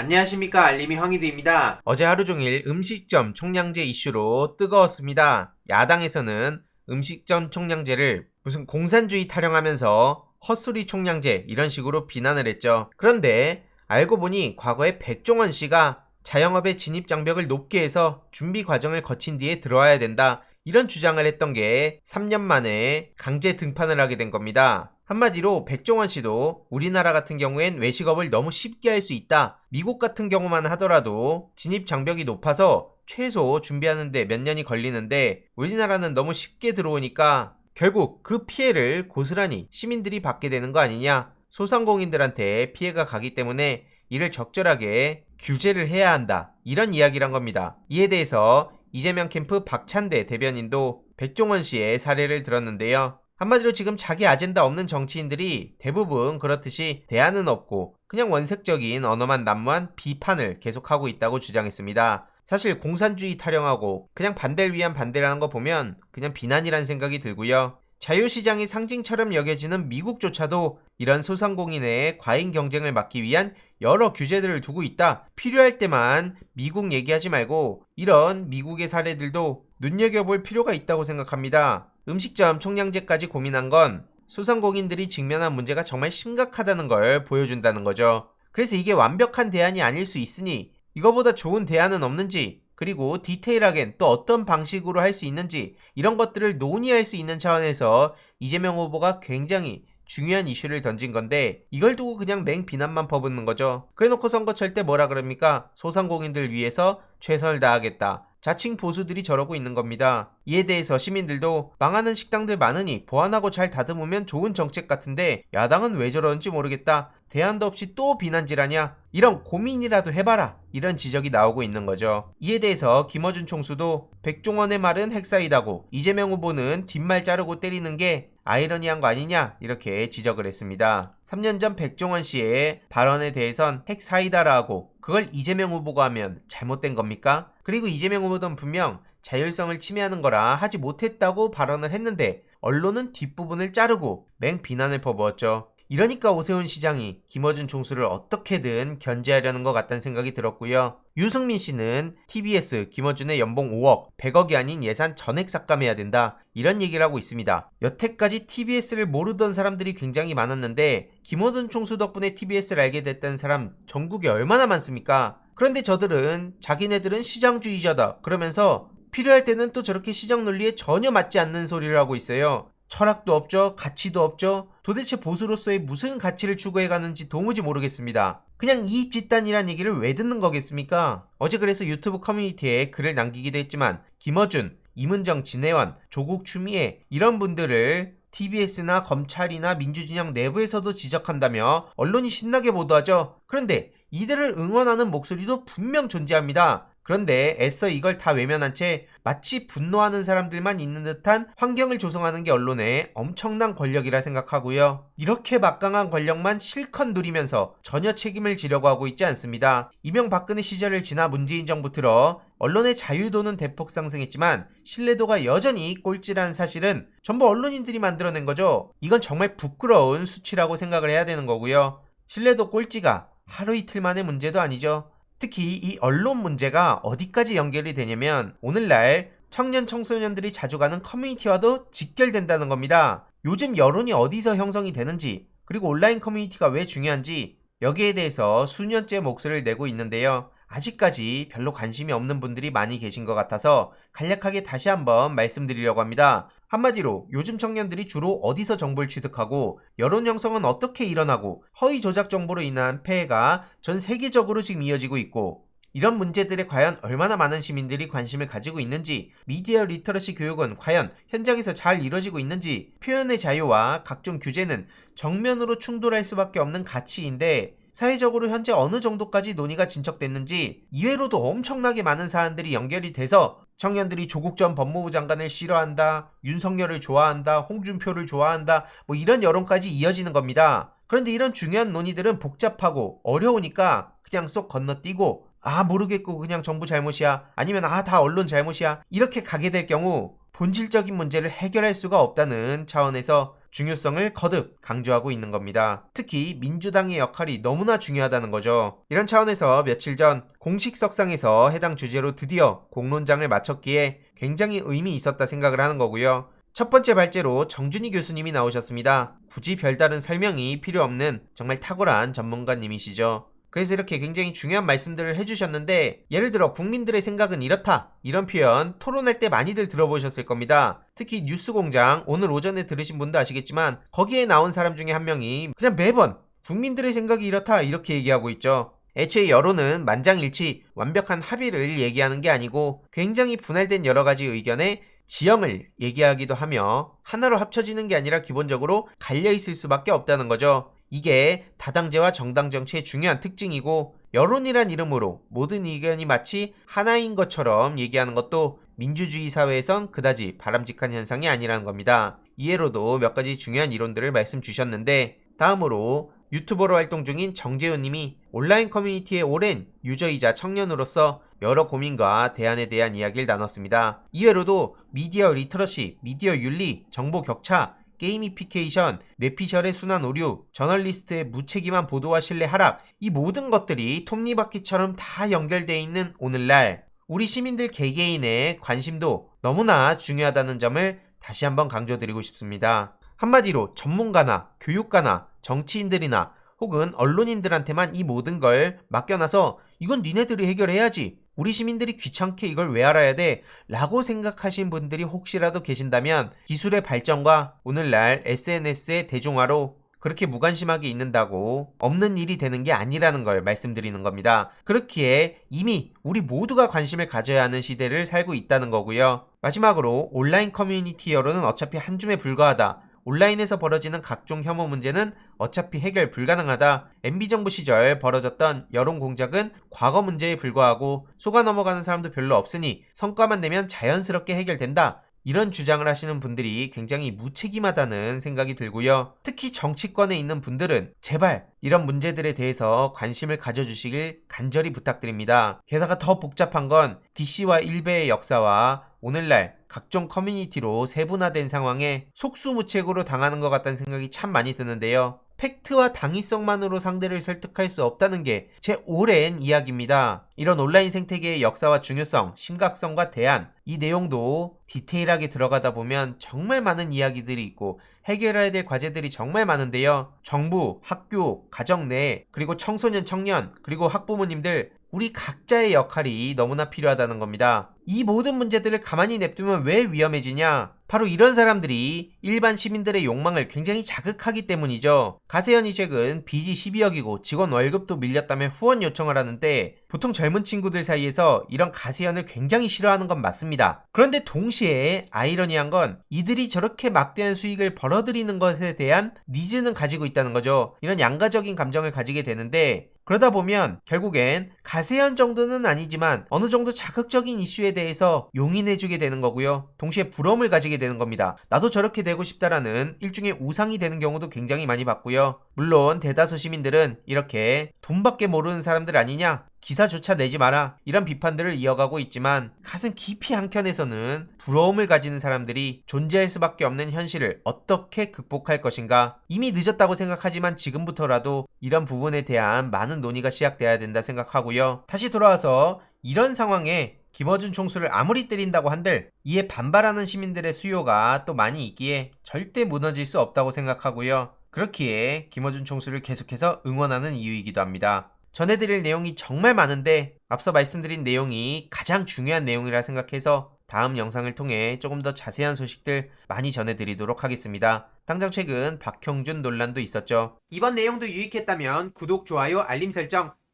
안녕하십니까 알림이 황희두입니다. 어제 하루 종일 음식점 총량제 이슈로 뜨거웠습니다. 야당에서는 음식점 총량제를 무슨 공산주의 타령하면서 헛소리 총량제 이런 식으로 비난을 했죠. 그런데 알고 보니 과거에 백종원 씨가 자영업의 진입 장벽을 높게 해서 준비 과정을 거친 뒤에 들어와야 된다. 이런 주장을 했던 게 3년 만에 강제 등판을 하게 된 겁니다. 한마디로 백종원 씨도 우리나라 같은 경우엔 외식업을 너무 쉽게 할 수 있다. 미국 같은 경우만 하더라도 진입 장벽이 높아서 최소 준비하는데 몇 년이 걸리는데 우리나라는 너무 쉽게 들어오니까 결국 그 피해를 고스란히 시민들이 받게 되는 거 아니냐. 소상공인들한테 피해가 가기 때문에 이를 적절하게 규제를 해야 한다. 이런 이야기란 겁니다. 이에 대해서 이재명 캠프 박찬대 대변인도 백종원 씨의 사례를 들었는데요. 한마디로 지금 자기 아젠다 없는 정치인들이 대부분 그렇듯이 대안은 없고 그냥 원색적인 언어만 난무한 비판을 계속하고 있다고 주장했습니다. 사실 공산주의 타령하고 그냥 반대를 위한 반대라는 거 보면 그냥 비난이란 생각이 들고요. 자유시장의 상징처럼 여겨지는 미국조차도 이런 소상공인의 과잉 경쟁을 막기 위한 여러 규제들을 두고 있다. 필요할 때만 미국 얘기하지 말고 이런 미국의 사례들도 눈여겨볼 필요가 있다고 생각합니다. 음식점 총량제까지 고민한 건 소상공인들이 직면한 문제가 정말 심각하다는 걸 보여준다는 거죠. 그래서 이게 완벽한 대안이 아닐 수 있으니 이거보다 좋은 대안은 없는지 그리고 디테일하겐 또 어떤 방식으로 할 수 있는지 이런 것들을 논의할 수 있는 차원에서 이재명 후보가 굉장히 중요한 이슈를 던진 건데 이걸 두고 그냥 맹 비난만 퍼붓는 거죠. 그래놓고 선거철 때 뭐라 그럽니까? 소상공인들 위해서 최선을 다하겠다. 자칭 보수들이 저러고 있는 겁니다. 이에 대해서 시민들도 망하는 식당들 많으니 보완하고 잘 다듬으면 좋은 정책 같은데 야당은 왜 저러는지 모르겠다. 대안도 없이 또 비난질하냐? 이런 고민이라도 해봐라. 이런 지적이 나오고 있는 거죠. 이에 대해서 김어준 총수도 백종원의 말은 핵사이다고 이재명 후보는 뒷말 자르고 때리는 게 아이러니한 거 아니냐? 이렇게 지적을 했습니다. 3년 전 백종원 씨의 발언에 대해선 핵사이다라고 그걸 이재명 후보가 하면 잘못된 겁니까? 그리고 이재명 후보는 분명 자율성을 침해하는 거라 하지 못했다고 발언을 했는데 언론은 뒷부분을 자르고 맹 비난을 퍼부었죠. 이러니까 오세훈 시장이 김어준 총수를 어떻게든 견제하려는 것 같다는 생각이 들었고요. 유승민 씨는 TBS 김어준의 연봉 5억, 100억이 아닌 예산 전액 삭감해야 된다. 이런 얘기를 하고 있습니다. 여태까지 TBS를 모르던 사람들이 굉장히 많았는데 김어준 총수 덕분에 TBS를 알게 됐다는 사람 전국에 얼마나 많습니까? 그런데 저들은 자기네들은 시장주의자다. 그러면서 필요할 때는 또 저렇게 시장 논리에 전혀 맞지 않는 소리를 하고 있어요. 철학도 없죠. 가치도 없죠. 도대체 보수로서의 무슨 가치를 추구해 가는지 도무지 모르겠습니다. 그냥 이입 집단이란 얘기를 왜 듣는 거겠습니까? 어제 그래서 유튜브 커뮤니티에 글을 남기기도 했지만 김어준, 이문정, 진해원, 조국 추미애 이런 분들을 TBS나 검찰이나 민주진영 내부에서도 지적한다며 언론이 신나게 보도하죠. 그런데 이들을 응원하는 목소리도 분명 존재합니다. 그런데 애써 이걸 다 외면한 채 마치 분노하는 사람들만 있는 듯한 환경을 조성하는 게 언론의 엄청난 권력이라 생각하고요. 이렇게 막강한 권력만 실컷 누리면서 전혀 책임을 지려고 하고 있지 않습니다. 이명박근혜 시절을 지나 문재인 정부 들어 언론의 자유도는 대폭 상승했지만 신뢰도가 여전히 꼴찌라는 사실은 전부 언론인들이 만들어낸 거죠. 이건 정말 부끄러운 수치라고 생각을 해야 되는 거고요. 신뢰도 꼴찌가 하루 이틀 만의 문제도 아니죠. 특히 이 언론 문제가 어디까지 연결이 되냐면 오늘날 청년 청소년들이 자주 가는 커뮤니티와도 직결된다는 겁니다. 요즘 여론이 어디서 형성이 되는지 그리고 온라인 커뮤니티가 왜 중요한지 여기에 대해서 수년째 목소리를 내고 있는데요. 아직까지 별로 관심이 없는 분들이 많이 계신 것 같아서 간략하게 다시 한번 말씀드리려고 합니다. 한마디로 요즘 청년들이 주로 어디서 정보를 취득하고 여론 형성은 어떻게 일어나고 허위 조작 정보로 인한 폐해가 전 세계적으로 지금 이어지고 있고 이런 문제들에 과연 얼마나 많은 시민들이 관심을 가지고 있는지, 미디어 리터러시 교육은 과연 현장에서 잘 이루어지고 있는지, 표현의 자유와 각종 규제는 정면으로 충돌할 수밖에 없는 가치인데, 사회적으로 현재 어느 정도까지 논의가 진척됐는지, 이외로도 엄청나게 많은 사안들이 연결이 돼서 청년들이 조국 전 법무부 장관을 싫어한다, 윤석열을 좋아한다, 홍준표를 좋아한다, 뭐 이런 여론까지 이어지는 겁니다. 그런데 이런 중요한 논의들은 복잡하고 어려우니까 그냥 쏙 건너뛰고 아 모르겠고 그냥 정부 잘못이야 아니면 아 다 언론 잘못이야 이렇게 가게 될 경우 본질적인 문제를 해결할 수가 없다는 차원에서 중요성을 거듭 강조하고 있는 겁니다. 특히 민주당의 역할이 너무나 중요하다는 거죠. 이런 차원에서 며칠 전 공식 석상에서 해당 주제로 드디어 공론장을 마쳤기에 굉장히 의미 있었다 생각을 하는 거고요. 첫 번째 발제로 정준희 교수님이 나오셨습니다. 굳이 별다른 설명이 필요 없는 정말 탁월한 전문가님이시죠. 그래서 이렇게 굉장히 중요한 말씀들을 해주셨는데 예를 들어 국민들의 생각은 이렇다 이런 표현 토론할 때 많이들 들어보셨을 겁니다. 특히 뉴스공장 오늘 오전에 들으신 분도 아시겠지만 거기에 나온 사람 중에 한 명이 그냥 매번 국민들의 생각이 이렇다 이렇게 얘기하고 있죠. 애초에 여론은 만장일치 완벽한 합의를 얘기하는 게 아니고 굉장히 분할된 여러 가지 의견에 지형을 얘기하기도 하며 하나로 합쳐지는 게 아니라 기본적으로 갈려 있을 수밖에 없다는 거죠. 이게 다당제와 정당 정치의 중요한 특징이고 여론이란 이름으로 모든 의견이 마치 하나인 것처럼 얘기하는 것도 민주주의 사회에선 그다지 바람직한 현상이 아니라는 겁니다. 이해로도 몇 가지 중요한 이론들을 말씀 주셨는데 다음으로 유튜버로 활동 중인 정재훈 님이 온라인 커뮤니티의 오랜 유저이자 청년으로서 여러 고민과 대안에 대한 이야기를 나눴습니다. 이외로도 미디어 리터러시, 미디어 윤리, 정보 격차, 게이미피케이션, 뇌피셜의 순환 오류, 저널리스트의 무책임한 보도와 신뢰 하락, 이 모든 것들이 톱니바퀴처럼 다 연결되어 있는 오늘날 우리 시민들 개개인의 관심도 너무나 중요하다는 점을 다시 한번 강조드리고 싶습니다. 한마디로 전문가나 교육가나 정치인들이나 혹은 언론인들한테만 이 모든 걸 맡겨놔서 이건 니네들이 해결해야지. 우리 시민들이 귀찮게 이걸 왜 알아야 돼? 라고 생각하신 분들이 혹시라도 계신다면 기술의 발전과 오늘날 SNS의 대중화로 그렇게 무관심하게 있는다고 없는 일이 되는 게 아니라는 걸 말씀드리는 겁니다. 그렇기에 이미 우리 모두가 관심을 가져야 하는 시대를 살고 있다는 거고요. 마지막으로 온라인 커뮤니티 여론은 어차피 한 줌에 불과하다. 온라인에서 벌어지는 각종 혐오 문제는 어차피 해결 불가능하다. MB정부 시절 벌어졌던 여론 공작은 과거 문제에 불과하고 속아 넘어가는 사람도 별로 없으니 성과만 내면 자연스럽게 해결된다. 이런 주장을 하시는 분들이 굉장히 무책임하다는 생각이 들고요. 특히 정치권에 있는 분들은 제발 이런 문제들에 대해서 관심을 가져주시길 간절히 부탁드립니다. 게다가 더 복잡한 건 DC와 일베의 역사와 오늘날 각종 커뮤니티로 세분화된 상황에 속수무책으로 당하는 것 같다는 생각이 참 많이 드는데요. 팩트와 당위성만으로 상대를 설득할 수 없다는 게 제 오랜 이야기입니다. 이런 온라인 생태계의 역사와 중요성, 심각성과 대안, 이 내용도 디테일하게 들어가다 보면 정말 많은 이야기들이 있고 해결해야 될 과제들이 정말 많은데요. 정부, 학교, 가정 내, 그리고 청소년, 청년, 그리고 학부모님들, 우리 각자의 역할이 너무나 필요하다는 겁니다. 이 모든 문제들을 가만히 냅두면 왜 위험해지냐? 바로 이런 사람들이 일반 시민들의 욕망을 굉장히 자극하기 때문이죠. 가세현이 최근 빚이 12억이고 직원 월급도 밀렸다며 후원 요청을 하는데 보통 젊은 친구들 사이에서 이런 가세현을 굉장히 싫어하는 건 맞습니다. 그런데 동시에 아이러니한 건 이들이 저렇게 막대한 수익을 벌어들이는 것에 대한 니즈는 가지고 있다는 거죠. 이런 양가적인 감정을 가지게 되는데 그러다 보면 결국엔 가세현 정도는 아니지만 어느 정도 자극적인 이슈에 대해서 용인해주게 되는 거고요. 동시에 부러움을 가지게 되는 겁니다. 나도 저렇게 되고 싶다라는 일종의 우상이 되는 경우도 굉장히 많이 봤고요. 물론 대다수 시민들은 이렇게 돈밖에 모르는 사람들 아니냐? 기사조차 내지 마라. 이런 비판들을 이어가고 있지만 가슴 깊이 한켠에서는 부러움을 가지는 사람들이 존재할 수밖에 없는 현실을 어떻게 극복할 것인가? 이미 늦었다고 생각하지만 지금부터라도 이런 부분에 대한 많은 논의가 시작돼야 된다 생각하고 요. 다시 돌아와서 이런 상황에 김어준 총수를 아무리 때린다고 한들 이에 반발하는 시민들의 수요가 또 많이 있기에 절대 무너질 수 없다고 생각하고요. 그렇기에 김어준 총수를 계속해서 응원하는 이유이기도 합니다. 전해드릴 내용이 정말 많은데 앞서 말씀드린 내용이 가장 중요한 내용이라 생각해서 다음 영상을 통해 조금 더 자세한 소식들 많이 전해드리도록 하겠습니다. 당장 최근 박형준 논란도 있었죠. 이번 내용도 유익했다면 구독, 좋아요, 알림 설정,